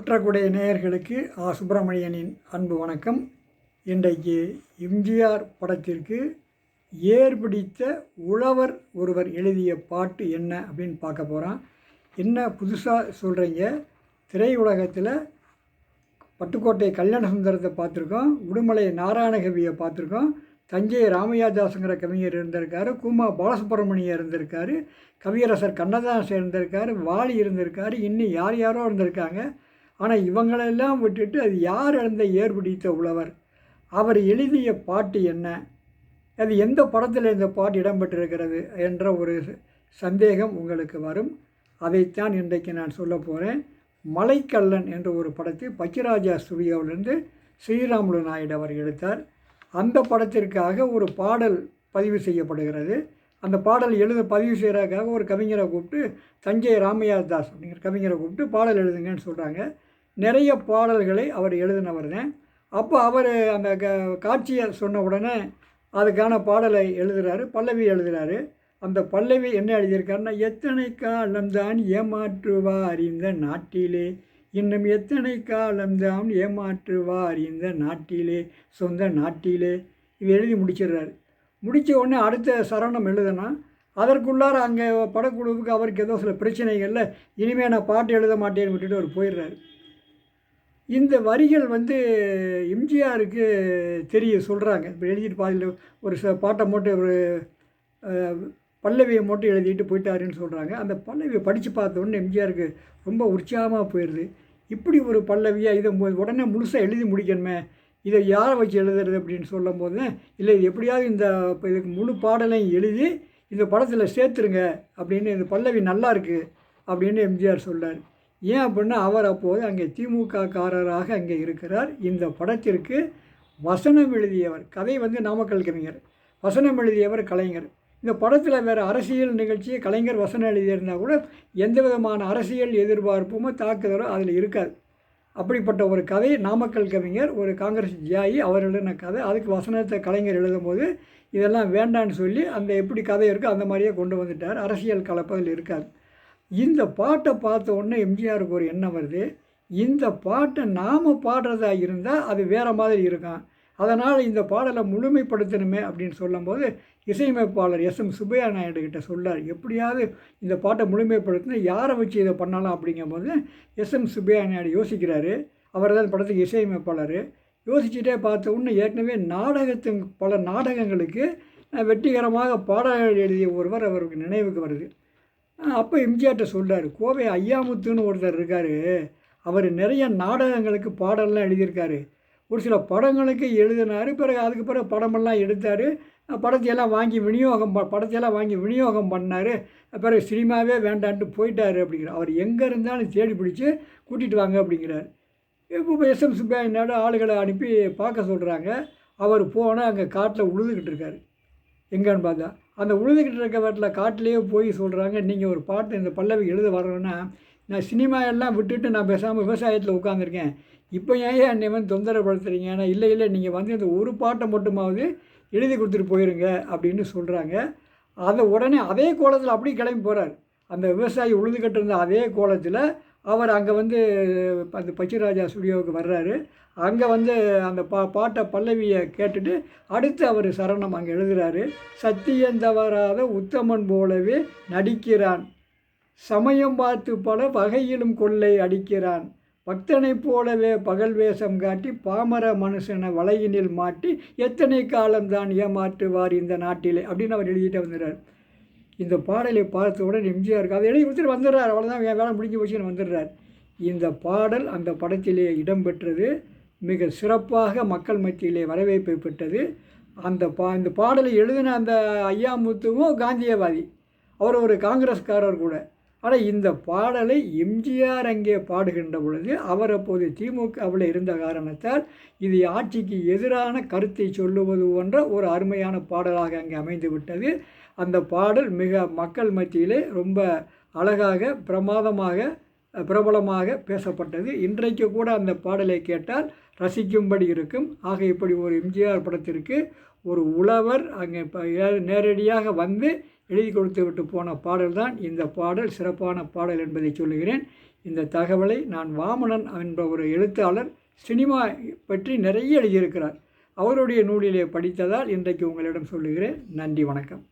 குற்றக்குடை நேயர்களுக்கு ஆ. சுப்பிரமணியனின் அன்பு வணக்கம். இன்றைக்கு எம்ஜிஆர் படத்திற்கு ஏர் பிடித்த உழவர் ஒருவர் எழுதிய பாட்டு என்ன அப்படின்னு பார்க்க போகிறோம் என்ன புதுசாக சொல்கிறீங்க திரையுலகத்தில் பட்டுக்கோட்டை கல்யாண சுந்தரத்தை பார்த்துருக்கோம். உடுமலை நாராயணகவியை பார்த்துருக்கோம். தஞ்சை ராமையாதாசுங்கிற கவிஞர் இருந்திருக்காரு. கூமா பாலசுப்ரமணியம் இருந்திருக்காரு. கவியரசர் கண்ணதாசன் இருந்திருக்காரு. வாலி இருந்திருக்காரு. இன்னும் யார் யாரோ இருந்திருக்காங்க. ஆனால் இவங்களெல்லாம் விட்டுட்டு அது யார் எழுந்த ஏர் பிடித்த உழவர்? அவர் எழுதிய பாட்டு என்ன? அது எந்த படத்தில் இந்த பாட்டு இடம்பெற்றிருக்கிறது என்ற ஒரு சந்தேகம் உங்களுக்கு வரும். அதைத்தான் இன்றைக்கு நான் சொல்ல போகிறேன் மலைக்கல்லன் என்ற ஒரு படத்தை பச்சிராஜா ஸ்டுடியோவிலிருந்து ஸ்ரீராமுலு நாயுடு அவர் எடுத்தார். அந்த படத்திற்காக ஒரு பாடல் பதிவு செய்யப்படுகிறது. அந்த பாடல் எழுத பதிவு செய்கிறதுக்காக ஒரு கவிஞரை கூப்பிட்டு தஞ்சை ராமையா தாஸ் அப்படிங்கிற கவிஞரை கூப்பிட்டு பாடல் எழுதுங்கன்னு சொல்கிறாங்க நிறைய பாடல்களை அவர் எழுதினவர் தான் அப்போ அவர் அந்த க காட்சியை சொன்ன உடனே அதுக்கான பாடலை எழுதுகிறாரு பல்லவி எழுதுகிறாரு அந்த பல்லவி என்ன எழுதியிருக்காருன்னா எத்தனை காலம்தான் ஏமாற்றுவார் இந்த நாட்டிலே? இன்னும் எத்தனை காலம்தான் ஏமாற்றுவார் இந்த நாட்டிலே? சொந்த நாட்டிலே? இது எழுதி முடிச்சிடுறாரு. முடித்த உடனே அடுத்த சரணம் எழுதுனா அதற்குள்ளார அங்கே படக்குழுவுக்கு அவருக்கு ஏதோ சில பிரச்சனைகளில் இனிமேல் நான் பாட்டு எழுத மாட்டேன்னு விட்டுட்டு அவர் போயிடுறாரு. இந்த வரிகள் வந்து எம்ஜிஆருக்கு தெரிய சொல்கிறாங்க இப்போ எழுதிட்டு பாதியில் ஒரு ச பாட்டை மட்டும் ஒரு பல்லவியை மட்டும் எழுதிட்டு போயிட்டாருன்னு சொல்கிறாங்க அந்த பல்லவியை படித்து பார்த்த உடனே எம்ஜிஆருக்கு ரொம்ப உற்சாகமாக போயிடுது இப்படி ஒரு பல்லவியாக இதை உடனே முழுசாக எழுதி முடிக்கணுமே இதை யாரை வச்சு எழுதுறது அப்படின்னு சொல்லும் போது இல்லை இது எப்படியாவது இந்த இப்போ இதுக்கு முழு பாடலையும் எழுதி இந்த படத்தில் சேர்த்துருங்க அப்படின்னு இந்த பல்லவி நல்லா இருக்குது அப்படின்னு எம்ஜிஆர் சொல்கிறார் ஏன் அப்படின்னா அவர் அப்போது அங்கே திமுக காரராக அங்கே இருக்கிறார். இந்த படத்திற்கு வசனம் எழுதியவர் கதை வந்து நாமக்கல் கவிஞர் வசனம் எழுதியவர் கலைஞர். இந்த படத்தில் வேறு அரசியல் நிகழ்ச்சியை கலைஞர் வசனம் எழுதியிருந்தால் கூட எந்த விதமான அரசியல் எதிர்பார்ப்புமோ தாக்குதலோ அதில் இருக்காது. அப்படிப்பட்ட ஒரு கதை நாமக்கல் கவிஞர் ஒரு காங்கிரஸ் ஜியாயி அவர் எழுதின கதை. அதுக்கு வசனத்தை கலைஞர் எழுதும்போது இதெல்லாம் வேண்டான்னு சொல்லி அந்த எப்படி கதை இருக்கோ அந்த மாதிரியே கொண்டு வந்துட்டார். அரசியல் கலப்பதில் இருக்காது. இந்த பாட்டை பார்த்த உடனே எம்ஜிஆருக்கு ஒரு எண்ணம் வருது. இந்த பாட்டை நாம் பாடுறதா இருந்தால் அது வேறு மாதிரி இருக்கும். அதனால் இந்த பாடலை முழுமைப்படுத்தணுமே அப்படின்னு சொல்லும்போது இசையமைப்பாளர் எஸ் எம் சுப்பையா நாயுடு கிட்ட சொல்லார் எப்படியாவது இந்த பாட்டை முழுமைப்படுத்தினா யாரை வச்சு இதை பண்ணலாம் அப்படிங்கும்போது எஸ் எம் சுப்பையா நாயுடு யோசிக்கிறாரு. அவர் தான் படத்துக்கு இசையமைப்பாளர். யோசிச்சுட்டே பார்த்த உடனே ஏற்கனவே நாடகத்தின் பல நாடகங்களுக்கு வெற்றிகரமாக பாடல்கள் எழுதிய ஒருவர் அவருக்கு நினைவுக்கு வருது. அப்போ எம்ஜிஆர்கிட்ட சொல்கிறார் கோவை ஐயாமுத்துன்னு ஒருத்தர் இருக்கார். அவர் நிறைய நாடகங்களுக்கு பாடல்லாம் எழுதியிருக்காரு. ஒரு சில படங்களுக்கு எழுதினார் பிறகு அதுக்கு பிறகு படமெல்லாம் எடுத்தார். படத்தையெல்லாம் வாங்கி விநியோகம் ப படத்தையெல்லாம் வாங்கி விநியோகம் பண்ணார். பிறகு சினிமாவே வேண்டான்ட்டு போயிட்டார் அப்படிங்கிற அவர் எங்கே இருந்தாலும் தேடி பிடிச்சி கூட்டிகிட்டு வாங்க அப்படிங்கிறார். இப்போ எஸ் எம் சுப்பையனோட ஆளுகளை அனுப்பி பார்க்க சொல்கிறாங்க அவர் போனால் அங்கே காட்டில் உழுதுகிட்டு இருக்கார். எங்கன்னு பார்த்தா. அந்த உழுதுகிட்டு இருக்க வீட்டில் காட்டிலேயே போய் சொல்கிறாங்க நீங்கள் ஒரு பாட்டு இந்த பல்லவி எழுத வரணும்னா நான் சினிமா எல்லாம் விட்டுட்டு நான் பேசாமல் விவசாயத்தில் உட்காந்துருக்கேன் இப்போ ஏன் என்னை வந்து தொந்தரப்படுத்துறீங்க ஏன்னா இல்லை இல்லை நீங்கள் வந்து இந்த ஒரு பாட்டை மட்டுமாவது எழுதி கொடுத்துட்டு போயிருங்க அப்படின்னு சொல்கிறாங்க அதை உடனே அதே கோலத்தில் அப்படி கிளம்பி போகிறார் அந்த விவசாயி உழுது கட்டிருந்த அதே கோலத்தில் அவர் அங்கே வந்து அந்த பச்சிராஜா ஸ்டுடியோவுக்கு வர்றாரு. அங்கே வந்து அந்த பா பாட்டை பல்லவியை கேட்டுட்டு அடுத்து அவர் சரணம் அங்கே எழுதுகிறாரு சத்தியம் தவறாத உத்தமன் போலவே நடிக்கிறான். சமயம் பார்த்து பல வகையிலும் கொள்ளை அடிக்கிறான். பக்தனைப் போலவே பகல் வேஷம் காட்டி பாமர மனுஷனை வலையினில் மாட்டி எத்தனை காலம்தான் ஏமாற்றுவார் இந்த நாட்டிலே? அப்படின்னு அவர் எழுதிட்டு வந்துடுறார் இந்த பாடலை பார்த்தவுடன் எம்ஜிஆருக்கு அதை எழுதி கொடுத்துட்டு வந்துடுறார் அவ்வளோதான் என் வேலை முடிஞ்சு போச்சுன்னு வந்துடுறார். இந்த பாடல் அந்த படத்திலே இடம்பெற்றது மிக சிறப்பாக மக்கள் மத்தியிலே வரவேற்பை பெற்றது. அந்த பா இந்த பாடலை எழுதின அந்த ஐயாமுத்துவும் காந்தியவாதி. அவர் ஒரு காங்கிரஸ்காரர் கூட. ஆனால் இந்த பாடலை எம்ஜிஆர் அங்கே பாடுகின்ற பொழுது அவர் அப்போது திமுகவில் இருந்த காரணத்தால் இது ஆட்சிக்கு எதிரான கருத்தை சொல்லுவது போன்ற ஒரு அருமையான பாடலாக அங்கே அமைந்து விட்டது அந்த பாடல் மிக மக்கள் மத்தியிலே ரொம்ப அழகாக பிரமாதமாக பிரபலமாக பேசப்பட்டது. இன்றைக்கு கூட அந்த பாடலை கேட்டால் ரசிக்கும்படி இருக்கும். ஆக இப்படி ஒரு எம்ஜிஆர் படத்திற்கு ஒரு உழவர் அங்கே நேரடியாக வந்து எழுதி கொடுத்து விட்டு போன பாடல் தான் இந்த பாடல் சிறப்பான பாடல் என்பதை சொல்லுகிறேன். இந்த தகவலை நான் வாமனன் என்ற ஒரு எழுத்தாளர் சினிமா பற்றி நிறைய எழுதியிருக்கிறார். அவருடைய நூலிலே படித்ததால் இன்றைக்கு உங்களிடம் சொல்லுகிறேன். நன்றி வணக்கம்.